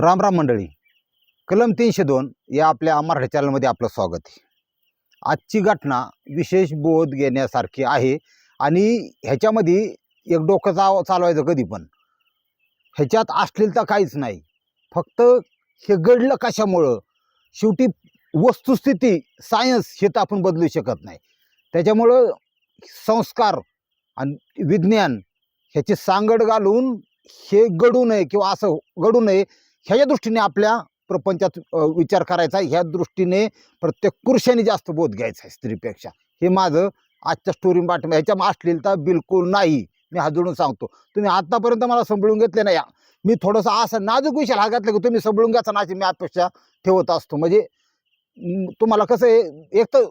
राम राम मंडळी. कलम तीनशे दोन या आपल्या मराठी चॅनलमध्ये आपलं स्वागत आहे. आजची घटना विशेष बोध घेण्यासारखी आहे आणि ह्याच्यामध्ये एक डोकं चाव चालवायचं कधी पण. ह्याच्यात अश्लीलता काहीच नाही. फक्त हे घडलं कशामुळं? शेवटी वस्तुस्थिती सायन्स हे तर आपण बदलू शकत नाही. त्याच्यामुळं संस्कार आणि विज्ञान ह्याची सांगड घालून हे घडू नये किंवा असं घडू नये ह्याच्या दृष्टीने आपल्या प्रपंचात विचार करायचा. ह्या दृष्टीने प्रत्येक पुरुषाने जास्त बोध घ्यायचा आहे स्त्रीपेक्षा. हे माझं आजच्या स्टोरी बातम्या ह्याच्या अश्लीलता बिलकुल नाही. मी हात जोडून सांगतो. तुम्ही आत्तापर्यंत मला संभळून घेतले नाही. मी थोडंसं असं नाजूक विषय हा घातलं की तुम्ही संभळून घ्याचा ना मी अपेक्षा ठेवत असतो. म्हणजे तुम्हाला कसं आहे एक तर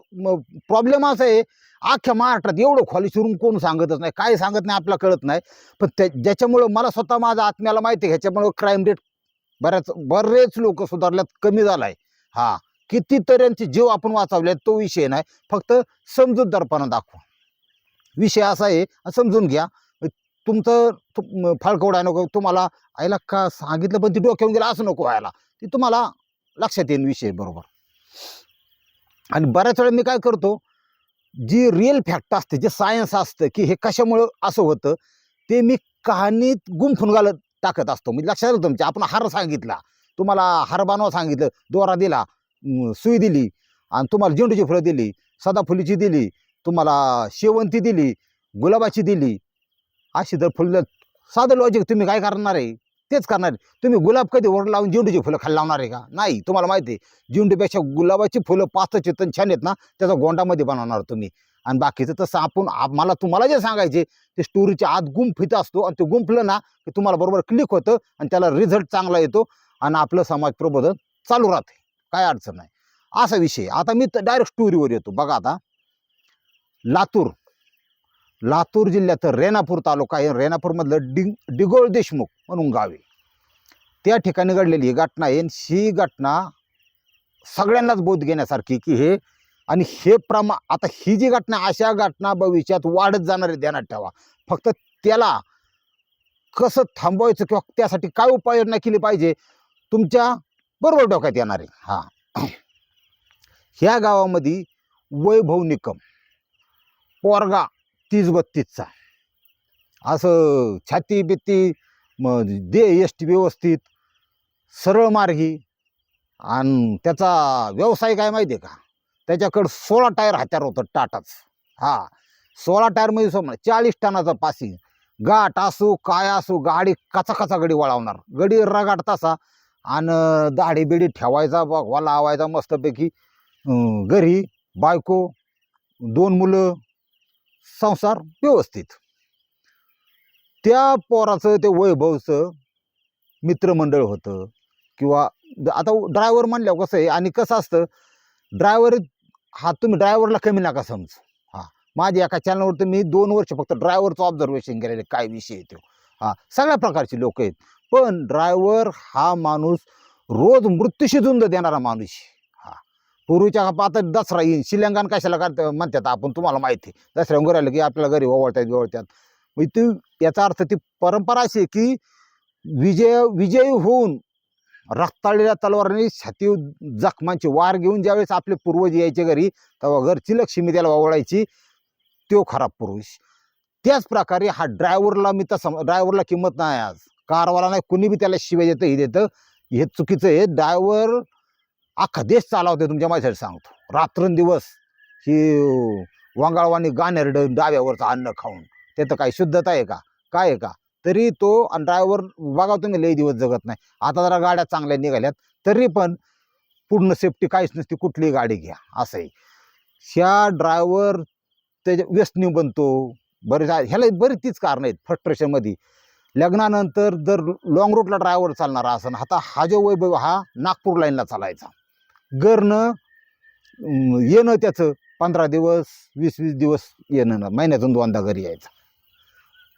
प्रॉब्लेम असा आहे अख्ख्या महाराष्ट्रात एवढं खोली शिरून कोण सांगतच नाही. काय सांगत नाही आपल्याला कळत नाही. पण त्या ज्याच्यामुळं मला स्वतः माझ्या आत्म्याला माहिती आहे ह्याच्यामुळं क्राईम रेट बऱ्याच बरेच लोक सुधारल्यात कमी झालाय. हा कितीतऱ्यांचे जीव आपण वाचवले तो विषय नाही. फक्त समजूतदारपणा दाखवा. विषय असा आहे समजून घ्या. तुमचं तु- फाळकवडा नको तुम्हाला आईला का सांगितलं पण ती डोक्यावून गेलं असं नको व्हायला. ती तुम्हाला लक्षात येईल विषय बरोबर. आणि बऱ्याच वेळा मी काय करतो जी रिअल फॅक्ट असते जे सायन्स असतं की हे कशामुळं असं होतं ते मी कहाणीत गुंफून घालत टाकत असतो. म्हणजे लक्षात आलं तुमच्या आपण हार सांगितला. तुम्हाला हार बनवा सांगितलं दोरा दिला सुई दिली आणि तुम्हाला झेंडूची फुलं दिली सदाफुलीची दिली तुम्हाला शेवंती दिली गुलाबाची दिली अशी जर फुलं साधं लॉजिक तुम्ही काय करणार आहे? तेच करणार आहे. तुम्ही गुलाब कधी ओढ लावून झेंडूची फुलं खाली लावणार आहे का? नाही. तुम्हाला माहिती आहे झेंडूपेक्षा गुलाबाची फुलं पाच चितन छान आहेत ना त्याचा गोंडामध्ये बनवणार तुम्ही. आणि बाकीचं तसं आपण मला तुम्हाला जे सांगायचे ते स्टोरीच्या आत गुंफित असतो आणि ते गुंफलं ना की तुम्हाला बरोबर क्लिक होतं आणि त्याला रिझल्ट चांगला येतो आणि आपलं समाज प्रबोधन चालू राहते. काय अडचण नाही. असा विषय. आता मी डायरेक्ट स्टोरीवर येतो. बघा आता. लातूर. लातूर जिल्ह्यात रेणापूर तालुका आहे. रेणापूरमधलं डिंग डिगोळ देशमुख म्हणून गाव आहे. त्या ठिकाणी घडलेली ही घटना आहे ही घटना सगळ्यांनाच बोध घेण्यासारखी की हे आणि हे प्रमा आता ही जी घटना अशा घटना भविष्यात वाढत जाणार आहे ध्यानात ठेवा. फक्त त्याला कसं थांबवायचं किंवा त्यासाठी काय उपाययोजना केली पाहिजे तुमच्या बरोबर डोक्यात येणार आहे. हा. ह्या गावामध्ये वैभव निकम पोरगा तीस बत्तीसचा असं छाती बित्ती मग दे एस टी व्यवस्थित सरळ मार्गी आणि त्याचा व्यवसाय काय माहिती आहे का? त्याच्याकडं सोळा टायर हात्यार होतं टाटाच. हा. सोळा टायरमध्ये समजा चाळीस टनाचा पासिंग गाठ असू काय असू गाडी कचा कचा गडी वळवणार. गडी रगाट तसा. आणि दाढी बिडी ठेवायचा बघवा लावायचा मस्तपैकी. घरी बायको दोन मुलं संसार व्यवस्थित. त्या पोराचं ते वैभवचं मित्रमंडळ होतं. किंवा आता ड्रायव्हर म्हणल्यावर कसं आहे आणि कसं असतं ड्रायव्हर हा तुम्ही ड्रायव्हरला कमी नका समज. हां माझ्या एका चॅनलवरती मी दोन वर्ष फक्त ड्रायव्हरचं ऑब्झर्वेशन केलेलं आहे, काय विषय आहे तो? हां सगळ्या प्रकारचे लोक आहेत. पण ड्रायव्हर हा माणूस रोज मृत्यूशी झुंज देणारा माणूस हा पूर्वीच्या काळात आता दसरा येईन. शिलंगान कशाला करता म्हणतात? आपण तुम्हाला माहिती आहे. दसऱ्या घरी आलं की आपल्याला घरी ओवळतात बिवळतात मग ती याचा अर्थ ती परंपरा अशी आहे की विजय विजयी होऊन रक्ताळलेल्या तलवारीने छाती जखमांची वार घेऊन ज्यावेळेस आपले पूर्वज यायचे घरी तेव्हा घरची लक्ष्मी त्याला वावळायची तो खराब पुरुष त्याच प्रकारे हा ड्रायव्हरला मी तसं ड्रायव्हरला किंमत नाही आज. कारवाला नाही कुणी बी त्याला शिवाय देतं हे देतं. हे चुकीचं आहे. ड्रायव्हर अख्खा देश चालवते तुमच्या माझ्यासाठी सांगतो. रात्रंदिवस ही वंगाळवाणी गाणेरड डाव्यावरचं अन्न खाऊन. त्याचं काही शुद्धता आहे का? काय आहे का? तरी तो आणि ड्रायव्हर बघा तुम्ही लई दिवस जगत नाही. आता जरा गाड्या चांगल्या निघाल्यात तरी पण पूर्ण सेफ्टी काहीच नसते कुठलीही गाडी घ्या असं आहे ह्या ड्रायव्हर त्याच्या व्यसनी बनतो. बरेच ह्याला बरीच तीच कारणं आहेत फ्रस्ट्रेशनमध्ये लग्नानंतर जर लॉंग रूटला ड्रायव्हर चालणारा असं आता हा जो वैभव हा नागपूर लाईनला चालायचा. गरणं येणं त्याचं पंधरा दिवस वीस वीस दिवस येणं ना महिन्यातून दोनदा घरी यायचं.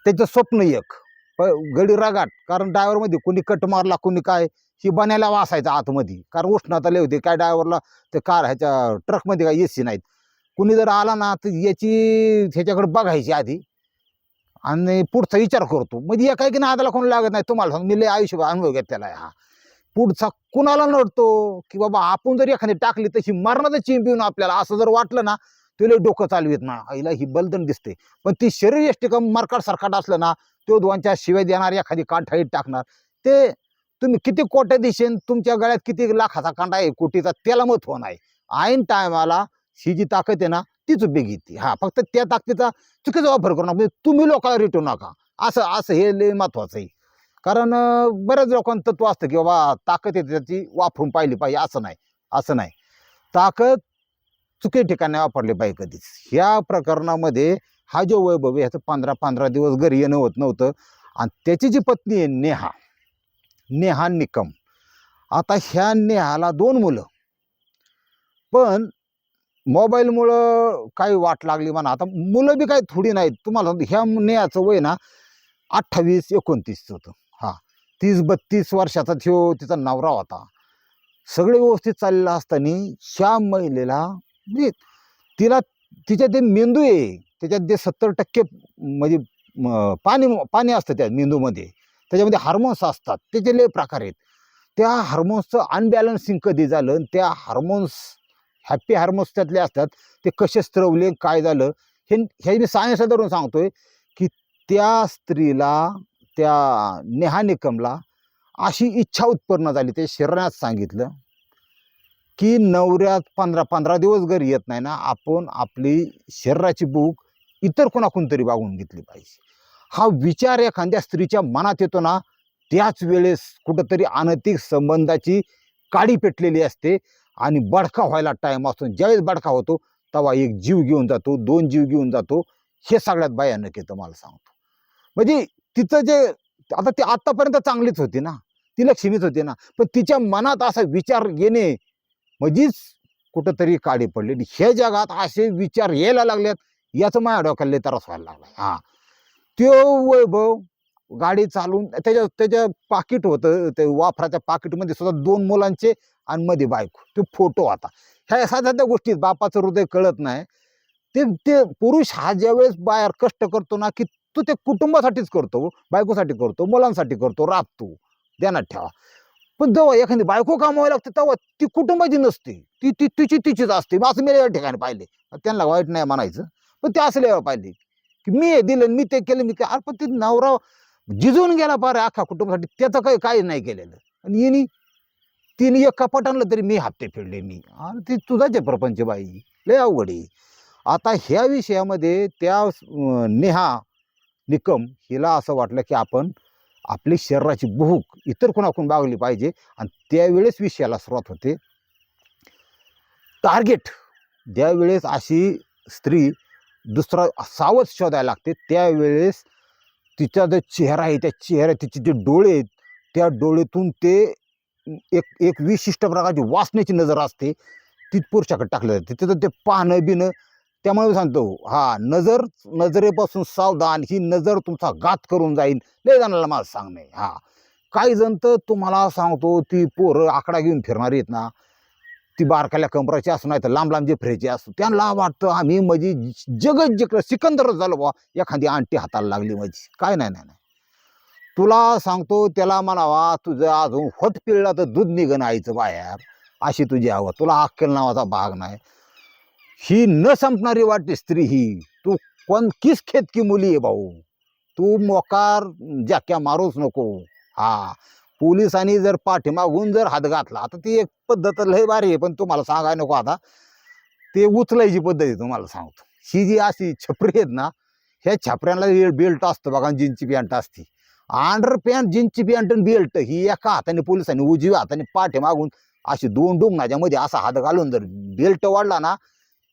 त्याचं स्वप्न एक प गडी रगाट कारण ड्रायव्हरमध्ये कोणी कट मारला कोणी काय ही बनायला वासायचा आतमध्ये. कारण उष्णता लय होती. काय ड्रायव्हरला ते कार ह्याच्या ट्रकमध्ये काय ए सी नाहीत. कुणी जर आला ना तर याची ह्याच्याकडे बघायची आधी. आणि पुढचा विचार करतो. म्हणजे एका की नादाला कोणी लागत नाही. तुम्हाला सांग मी लय आयुष्य अनुभव घेत त्याला हा. पुढचा कुणाला नडतो? की बाबा आपण जर एखादी टाकली तशी मरणाचं चिंपिवून आपल्याला असं जर वाटलं ना तुला डोकं चालवीत ना आईला ही बलदण दिसते पण ती शरीर एष्टी का मरकाट सरकाट असलं ना तो दोनच्या शिवाय देणार एखादी काठाईत टाकणार. ते तुम्ही किती कोट्या दिशेन तुमच्या गळ्यात किती लाखाचा कांडा आहे कोटीचा त्याला महत्त्व नाही. ऐन टायमाला ही जी ताकद आहे ना तीच उपयोगी येते हा फक्त त्या ताकदीचा चुकीचा वापर करू नका. म्हणजे तुम्ही लोकांना रिटू नका. असं असं हे लय महत्वाचं आहे. कारण बऱ्याच लोकांचं तत्व असतं की बाबा ताकद आहे त्याची वापरून पाहिली पाहिजे. असं नाही. असं नाही. ताकद चुकी ठिकाणी वापरली पाहिजे कधीच. ह्या प्रकरणामध्ये हा जो वैभव ह्याचं पंधरा पंधरा दिवस घरी येणं होत नव्हतं. आणि त्याची जी पत्नी आहे नेहा नेहा निकम. आता ह्या नेहाला दोन मुलं. पण मोबाईलमुळं काही वाट लागली म्हणा. आता मुलं बी काही थोडी नाहीत. तुम्हाला ह्या नेहाचं वय ना अठ्ठावीस एकोणतीसचं होतं. हा तीस बत्तीस वर्षाचा ठेव तिचा नवरा होता. सगळे व्यवस्थित चाललेलं असताना ह्या महिलेला म्हणजे तिला तिच्या ते मेंदू आहे. त्याच्यात जे सत्तर टक्के म्हणजे पाणी पाणी असतं त्या मेंदूमध्ये. त्याच्यामध्ये हार्मोन्स असतात. त्याचे लय प्रकार आहेत. त्या हार्मोन्सचं अनबॅलन्सिंग कधी झालं आणि त्या हार्मोन्स हॅप्पी हार्मोन्स त्यातले असतात ते कसे स्त्रवले काय झालं हे हे मी सायन्स धरून सांगतोय की त्या स्त्रीला त्या नेहा निकमला अशी इच्छा उत्पन्न झाली. ते शरीरात सांगितलं की नवऱ्यात पंधरा पंधरा दिवस घरी येत नाही ना आपण आपली शरीराची भूक इतर कोणाकडून तरी वागून घेतली पाहिजे. हा विचार एखाद्या स्त्रीच्या मनात येतो ना त्याच वेळेस कुठंतरी अनैतिक संबंधाची काडी पेटलेली असते आणि बडका व्हायला टाईम असतो. ज्यावेळेस बडका होतो तेव्हा एक जीव घेऊन जातो दोन जीव घेऊन जातो. हे सगळ्यात भयानक येतं मला सांगतो. म्हणजे तिचं जे आता ती आत्तापर्यंत चांगलीच होती ना. ती लक्ष्मीच होती ना. पण तिच्या मनात असा विचार येणे म्हणजेच कुठंतरी काडी पडलेली. हे जगात असे विचार यायला लागल्यात याचं माझ्या डोक्याला त्रास व्हायला लागला. हा. त्यो वैभव गाडी चालून त्याच्या त्याच्या पाकिट होतं ते वाफराच्या पाकिटमध्ये सुद्धा दोन मुलांचे आणि मध्ये बायको. तो फोटो आता ह्या साध्या त्या गोष्टीत बापाचं हृदय कळत नाही. ते ते पुरुष हा ज्यावेळेस बाहेर कष्ट करतो ना की तो ते कुटुंबासाठीच करतो बायकोसाठी करतो मुलांसाठी करतो राबतो ध्यानात ठेवा. पण जेव्हा एखादी बायको कामावी लागते तेव्हा ती कुटुंबाची नसते. ती ती तिची तिचीच असते. मग असं मी या ठिकाणी पाहिले. त्यांना वाईट नाही म्हणायचं. पण ते असले पाहिले. की मी हे दिलं मी ते केलं मी काय अरे पण ते नवरा जिजून गेला पार अख्खा कुटुंबासाठी त्याचं काही काही नाही केलेलं. आणि येणी तिने एक कपाट आणलं तरी मी हप्ते फेडले मी. अरे ते तुझाच आहे प्रपंच बाई. लय अवघड आहे. आता ह्या विषयामध्ये त्या नेहा निकम हिला असं वाटलं की आपण आपली शरीराची भूक इतर कोणाकडून बागली पाहिजे. आणि त्यावेळेस विषयाला सुरुवात होते. टार्गेट. ज्यावेळेस अशी स्त्री दुसरा सावध शोधायला लागते. त्यावेळेस तिचा जो चेहरा आहे त्या चेहरा तिचे जे डोळे आहेत त्या डोळ्यातून ते एक एक विशिष्ट प्रकारची वासनेची नजर असते. ती पुरुषाकडे टाकलं जाते. तिथं ते पाहणं बिणं त्यामुळे मी सांगतो हा नजर नजरेपासून सावधान ही नजर तुमचा घात करून जाईल. लय जाणाला मला सांगणे हा. काही जण तर तुम्हाला सांगतो ती पोरं आकडा घेऊन फिरणारी आहेत ना. ती बारकाल्या कंबराची असू नाही तर लांब लांब जे फ्रेची असतो त्यांना वाटतं आम्ही म्हणजे जगत जिकडं सिकंदर झालो बा एखादी आंटी हाताला लागली माझी. काय नाही नाही नाही. तुला सांगतो त्याला म्हणावा तुझं अजून होत पिळला तर दूध निघन आईचं बाहेर. अशी तुझी हवं. तुला अक्कल नावाचा भाग नाही. ही न संपणारी वाटते स्त्री ही. तू कोण किस खेत की मुली आहे भाऊ? तू मोकार जाक्या मारूच नको. हा. पोलिसांनी जर पाठीमागून जर हात घातला आता ती एक पद्धत लय भारी आहे पण तुम्हाला सांगाय नको आता. ते उचलायची पद्धत आहे तुम्हाला सांगतो. ही जी अशी छपरी आहेत ना ह्या छपऱ्यांना बेल्ट असतं बघा जीन्सची पॅन्ट असती. अंडर पॅन्ट जीन्सची पॅन्ट आणि बेल्ट ही एका हाताने पोलिसांनी उजव्या हाताने पाठीमागून अशी दोन डोंगणाच्या मध्ये असा हात घालून जर बेल्ट वाढला ना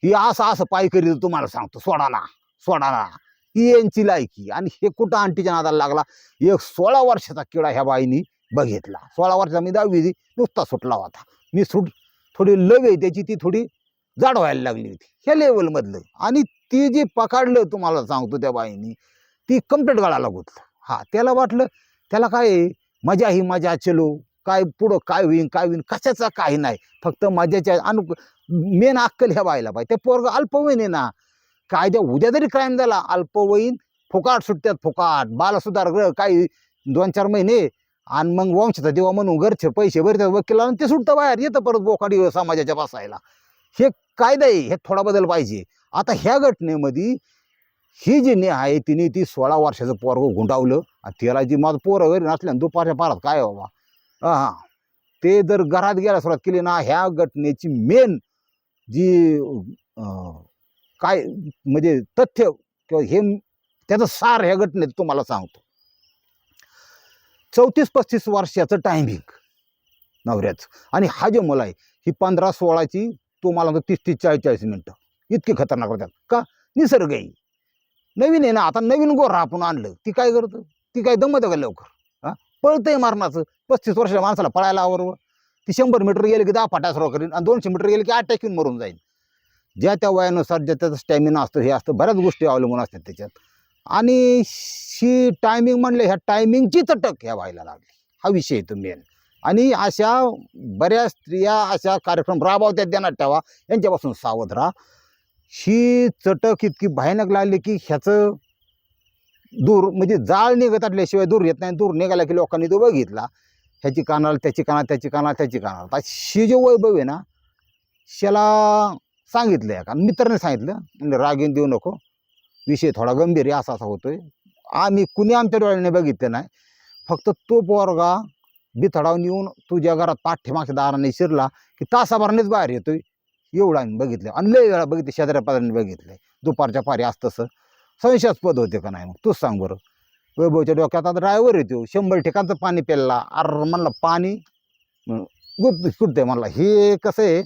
ही असं असं पाय करीत तुम्हाला सांगतो. सोडा ना सोडा ना. ही यांची लायकी. आणि हे कुठं आंटीच्या नादाला लागला? एक सोळा वर्षाचा किडा ह्या बाईनी बघितला. सोळा वर्षाचा मी दहावी नुसता सुटला होता. मी सुट थोडी लव आहे त्याची ती थोडी जाड व्हायला लागली होती. ह्या लेवलमधलं आणि ती जी पकडलं तुम्हाला सांगतो त्या बाईनी ती कंप्लीट गळाला गुतलं. हा त्याला वाटलं त्याला काय मजा ही मजा चलो. काय पुढं काय होईन काय होईन कशाचा काही नाही. फक्त मजाच्या अनु मेन अक्कल ह्या बायला पाहिजे. ते पोरग अल्पवयीन आहे ना. कायद्या उद्या जरी क्राईम झाला अल्पवयीन फुकाट सुट्ट्यात फुकाट. बालसुधार ग्रह काही दोन चार महिने आणि मग वंशचा देवा म्हणून घरचे पैसे भरतात वकिला आणि ते सुटतं बाहेर येतं परत बोकाडी समाजाच्या बसायला. हे कायदा आहे हे थोडा बदल पाहिजे. आता ह्या घटनेमध्ये ही जी ने आहे तिने ती सोळा वर्षाचं पोरग गुंडावलं आणि त्याला जी माझं पोरं वगैरे नसल्या दुपारच्या पारात काय बाबा? हा ते जर घरात गेला सुरुवात केली ना ह्या घटनेची मेन जी काय म्हणजे तथ्य किंवा हे त्याचं सार ह्या घटनेत तुम्हाला सांगतो. चौतीस पस्तीस वर्षाचं टायमिंग नवऱ्याचं. आणि हा जे मुलं आहे ही पंधरा सोळाची तो मला म्हणतो तीस तीस चाळीस चाळीस मिनटं. इतकी खतरनाक होतात का? निसर्ग आहे. नवीन आहे ना आता नवीन गोरा आपण आणलं. ती काय करतं? ती काय दमत का लवकर? पळतं पळतंय मारणाचं. पस्तीस वर्षाच्या माणसाला पळायला आवडवं ती शंभर मीटर गेली की दहा फाटा सुरू करीन आणि दोनशे मीटर गेली की आठ टाकीन मरून जाईल ज्या त्या वयानुसार ज्या त्याचं स्टॅमिना असतं हे असतं बऱ्याच गोष्टी अवलंबून असतात त्याच्यात. आणि ही टायमिंग म्हणले ह्या टायमिंगची तटक ह्या व्हायला लागली. हा विषय येतो मेन आणि अशा बऱ्याच स्त्रिया अशा कार्यक्रम राबवत्या त्यांना ठेवा. यांच्यापासून सावध राहा. ही चटक इतकी भयानक लागली की ह्याचं दूर म्हणजे जाळ निघत असल्याशिवाय दूर येत नाही. दूर निघाला की लोकांनी तो बघितला. ह्याची कानाला त्याची काना त्याची काना त्याची काना आता ही जे वैभव आहे ना त्याला सांगितलं आहे का? मित्राने सांगितलं. म्हणजे देऊ नको. विषय थोडा गंभीर आहे असा असा होतोय. आम्ही कुणी आमच्या डोळ्याने बघितलं नाही. फक्त तो पोरगा बिथडावून येऊन तुझ्या घरात पाठीमागच्या दाराने शिरला की तासाभरानेच बाहेर येतोय. एवढं आम्ही बघितलं. आणि लय वेळा बघितलं शेजाऱ्या पाजाऱ्यांनी बघितलंय. दुपारच्या पारी असं तसं. संशयास्पद होते का नाही मग? तूच सांग बरं. वैभवच्या डोक्यात आता ड्रायव्हर येतो शंभर ठिकाणचं पाणी पेलला अर म्हणलं पाणी? गुट सुटते म्हणला. हे कसं आहे?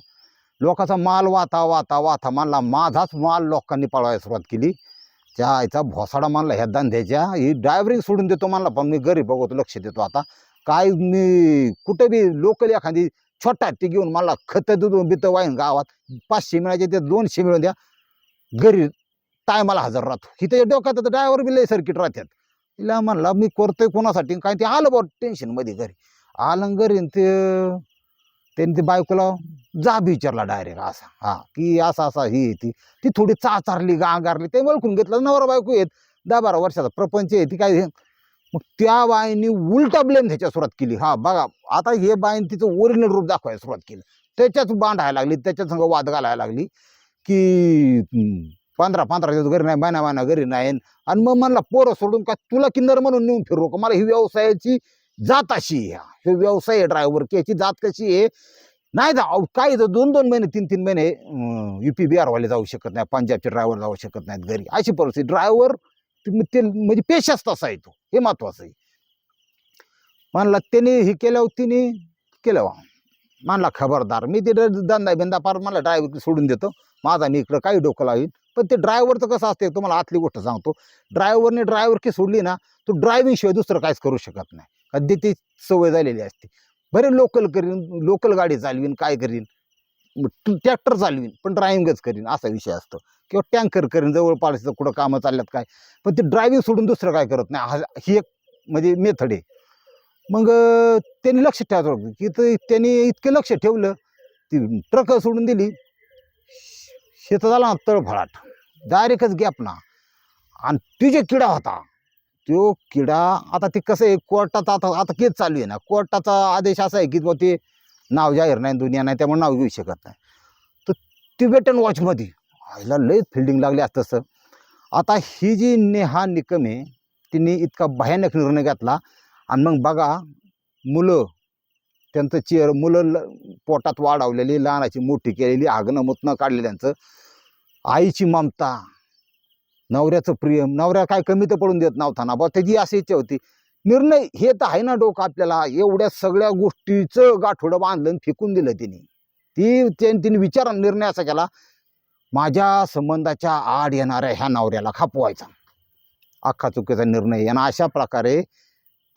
लोकांचा माल वाता वाता वाता म्हणला माझाच माल लोकांनी पळवायला सुरुवात केली. त्या आईचा भोसाडा मानला ह्या धंद्याच्या ही ड्रायव्हरिंग सोडून देतो मानला पण मी गरीब बघतो लक्ष देतो आता. काय मी कुठे बी लोकल एखादी छोटा ती घेऊन मला खतं दूध बितं वाईन गावात पाचशे मिळायचे ते दोनशे मिळून द्या. घरी टायमाला हजर राहतो. ही त्याच्या डोक्यात तर ड्रायव्हर बी लय सर्किट राहतात तिला म्हणला मी करतोय कोणासाठी? काय ते आलं बा टेन्शनमध्ये घरी. आलं घरी ते त्यांनी ते बायकोला जाब विचारला डायरेक्ट असा. हा की असा असा ही आहे ती. ती थोडी चाचारली गांगारली. ते ओळखून घेतलं नवरा बायको येत दहा बारा वर्षाचा प्रपंच आहे ती काय हे. मग त्या बाईंनी उलटा ब्लेम ह्याच्या सुरुवात केली. हा बघा आता हे बाईन तिचं ओरिजिनल रूप दाखवायला सुरुवात केली. त्याच्यात बांधायला लागली त्याच्यात संग वाद घालायला लागली की पंधरा पंधरा दिवस घरी नाही महिना महिना घरी नाही. आणि मग म्हणला पोरं सोडून का तुला किन्नर म्हणून नेऊन फिरू का मला ही व्यवसायाची जात अशी आहे. हे व्यवसाय आहे ड्रायव्हर की याची जात कशी आहे? नाही जा अहो, काही दोन दोन महिने तीन तीन महिने यू पी बिहारवाले जाऊ शकत नाही पंजाबचे ड्रायव्हर जाऊ शकत नाहीत घरी. अशी परिस्थिती. ड्रायव्हर ते म्हणजे पेशाच तसा आहे तो. हे महत्वाचं आहे. म्हणला त्याने हे केल्यावर तिने केलं मानला म्हणला खबरदार मी ते धंदा बिंदा फार मला ड्रायव्हर सोडून देतो. माझा मी इकडं काही डोकं लावीन. पण ते ड्रायव्हरचं कसं असते तुम्हाला आतली गोष्ट सांगतो. ड्रायव्हरने ड्रायव्हर की सोडली ना तो ड्रायव्हिंग शिवाय दुसरं काहीच करू शकत नाही. कधी ती सवय झालेली असते. बरे लोकल करीन लोकल गाडी चालवीन काय करीन? ट्रॅक्टर चालवीन पण ड्रायव्हिंगच करीन असा विषय असतो. किंवा टँकर करीन जवळपास कुठं कामं चालल्यात काय? पण ते ड्रायव्हिंग सोडून दुसरं काय करत नाही? हा ही एक म्हणजे मेथड आहे. मग त्यांनी लक्ष ठेवायचं की तर त्यांनी इतकं लक्ष ठेवलं ती ट्रक सोडून दिली. शेतात झाला ना तळफळाट. डायरेक्टच गॅप ना. आणि तुझे किडा होता. तो किडा आता ते कसं आहे कोर्टाचा आता आता केस चालू आहे ना. कोर्टाचा आदेश असा आहे की बा ते नाव जाहीर नाही दुनिया नाही त्यामुळे नाव घेऊ शकत नाही. तर तिबेटन वॉचमध्ये आईला लयच फिल्डिंग लागली असतं तसं. आता ही जी नेहा निकम आहे तिने इतका भयानक निर्णय घेतला. आणि मग बघा मुलं त्यांचं चेअर मुलं ल पोटात वाढवलेली लहानाची मोठी केलेली आगणं मुतणं काढलेल्यांचं आईची ममता नवऱ्याचं प्रेम नवऱ्या काय कमी तर पडून देत नव्हता ना बा त्याची अशी इच्छा होती. निर्णय हे तर आहे ना डोकं आपल्याला एवढ्या सगळ्या गोष्टीचं गाठोडं बांधलं आणि फेकून दिलं तिने. ती तिने विचार निर्णय असा केला माझ्या संबंधाच्या आड येणाऱ्या ह्या नवऱ्याला खापवायचा. अख्खा चुकीचा निर्णय. आणि अशा प्रकारे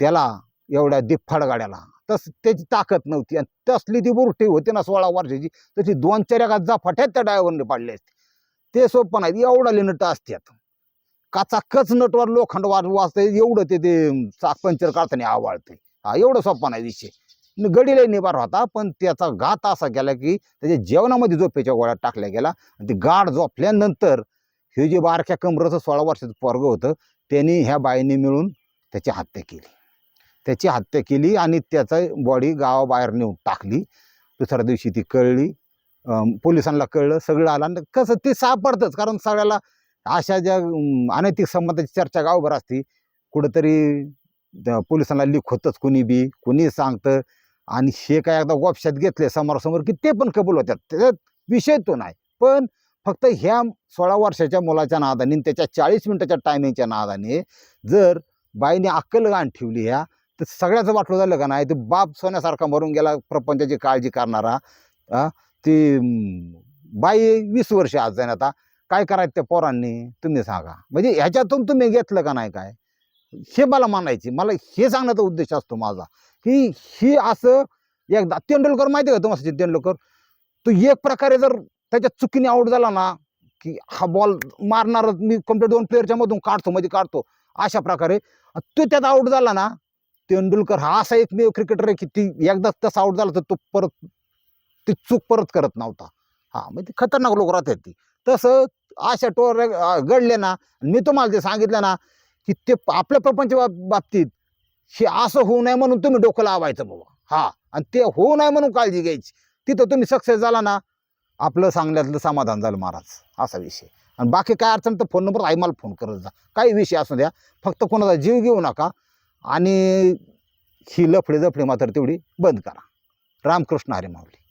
त्याला एवढ्या दिफाड गाड्याला. तस त्याची ताकद नव्हती. आणि तसली ती बुरटी होती ना सोळा वर्षाची तशी दोन चार एका जाफाट्यात त्या ड्रायव्हरने पाडले असते ते सोपं नाही एवढा लिनट असतात काचाकच नटवर लोखंड वाज वाजतं एवढं ते ते चाक पंचर काढताना आवाळते हा एवढं सोपा नाही विषय. गडीलाही गडीला निभार होता पण त्याचा घात असा केला की त्याच्या जेवणामध्ये झोपेच्या गोळ्या टाकल्या गेला आणि ते गाठ झोपल्यानंतर हे जे बारक्या कमरचं सोळा वर्षाचं पोरगं होतं त्यांनी ह्या बाईने मिळून त्याची हत्या केली. त्याची हत्या केली आणि त्याचा बॉडी गावाबाहेर नेऊन टाकली. दुसऱ्या दिवशी ती कळली. पोलिसांना कळलं सगळं आलं. आणि कसं ते सापडतंच कारण सगळ्याला अशा ज्या अनैतिक संबंधाची चर्चा गावभर असती कुठंतरी पोलिसांना लीक होतंच कुणी बी कुणी सांगतं. आणि हे काय एकदा गोपशात घेतले समोरासमोर की ते पण कबूल होतात. त्याच्यात विषय तो नाही. पण फक्त ह्या सोळा वर्षाच्या मुलाच्या नादाने त्याच्या चाळीस मिनटाच्या टायमिंगच्या नादाने जर बाईने अक्कल गाण ठेवली ह्या तर सगळ्याचं वाटलं झालं का नाही? ते बाप सोन्यासारखा मरून गेला प्रपंचाची काळजी करणारा. ती बाई वीस वर्ष आज जाईन आता. काय करायचं त्या पोरांनी? तुम्ही सांगा. म्हणजे ह्याच्यातून तुम्ही घेतलं का नाही काय? हे मला मानायचे मला हे सांगण्याचा उद्देश असतो माझा. की ही असं एकदा तेंडुलकर माहिती आहे का तुम्हाला सचिन तेंडुलकर? तो एक प्रकारे जर त्याच्या चुकीने आऊट झाला ना की हा बॉल मारणारच मी कंप्लीट दोन प्लेअरच्या मधून काढतो म्हणजे काढतो अशा प्रकारे. तो त्यात आऊट झाला ना तेंडुलकर हा असा एकमेव क्रिकेटर आहे की ती एकदा तसा आऊट झाला तर तो परत ती चूक परत करत नव्हता. हा म्हणजे खतरनाक लोक राहतात ती. तसं अशा टोर घडले ना मी तुम्हाला ते सांगितलं ना की ते आपल्या प्रपंच बाबतीत हे असं होऊ नये म्हणून तुम्ही डोकं लावायचं बाबा. हा आणि ते होऊ नये म्हणून काळजी घ्यायची. तिथं तुम्ही सक्सेस झाला ना आपलं सांगण्यातलं समाधान झालं महाराज. असा विषय. आणि बाकी काय अडचण तर फोन नंबर आहे मला फोन करत जा. काही विषय असू द्या. फक्त कोणाचा जीव घेऊ नका. आणि ही लफडी जफडी मात्र तेवढी बंद करा. रामकृष्ण हरी माऊली.